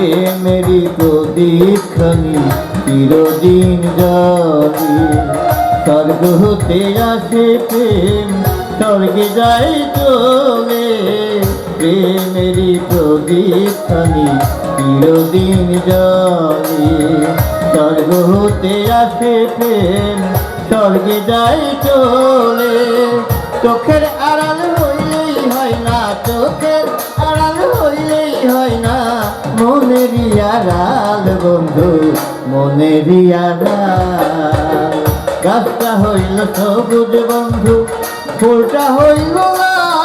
লাল প্রেমেরই প্রদীপ খানি চিরদিন জানি স্বর্গ হতে আসে প্রেম, স্বর্গে যাই চলে। প্রেমেরই প্রদীপ খানি চিরদিন জানি স্বর্গ হতে আসে প্রেম, স্বর্গে যাই চলে। চোখের আড়াল মনেরই আড়াল বন্ধু মনেরই আড়াল গাছটা হইল সবুজ বন্ধু ফুলটা হইল লাল।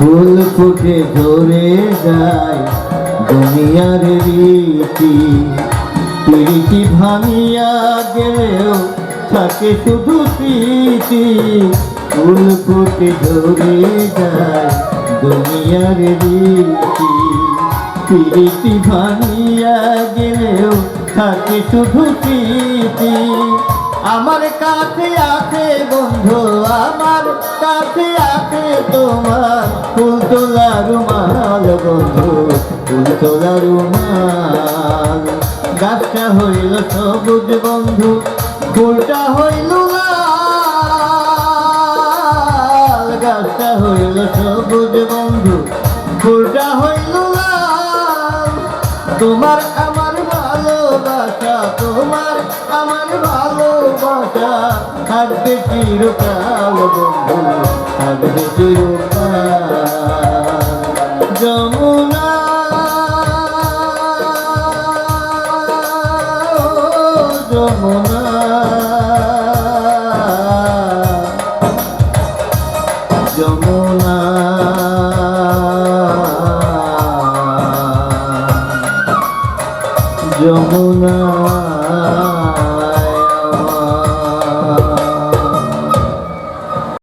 ফুল ফুটে ধরে যায় দুনিয়ার রীতি। প্রীতি ভাঙিয়া গেলেও থাকে শুধু স্মৃতি ফুল ফুটে ধরে যায় দুনিয়ার রীতি। প্রীতি ভাঙিয়া গেলেও থাকে শুধু স্মৃতি আমার কাছে আছে বন্ধু, আমার কাছে আছে তোমার তোলা রুমাল বন্ধু, ফুল তোলা গাছটা হইল সবুজ বন্ধু, ফুলটা হইল গাছটা হইল সবুজ বন্ধু, ফুলটা হইল তোমার আমার ভালোবাসা, তোমার ভালোবাসা থাকবে চিরকাল বন্ধু থাকবে চিরকাল যমুনা। যমুনা। যমুনা। যমুনা।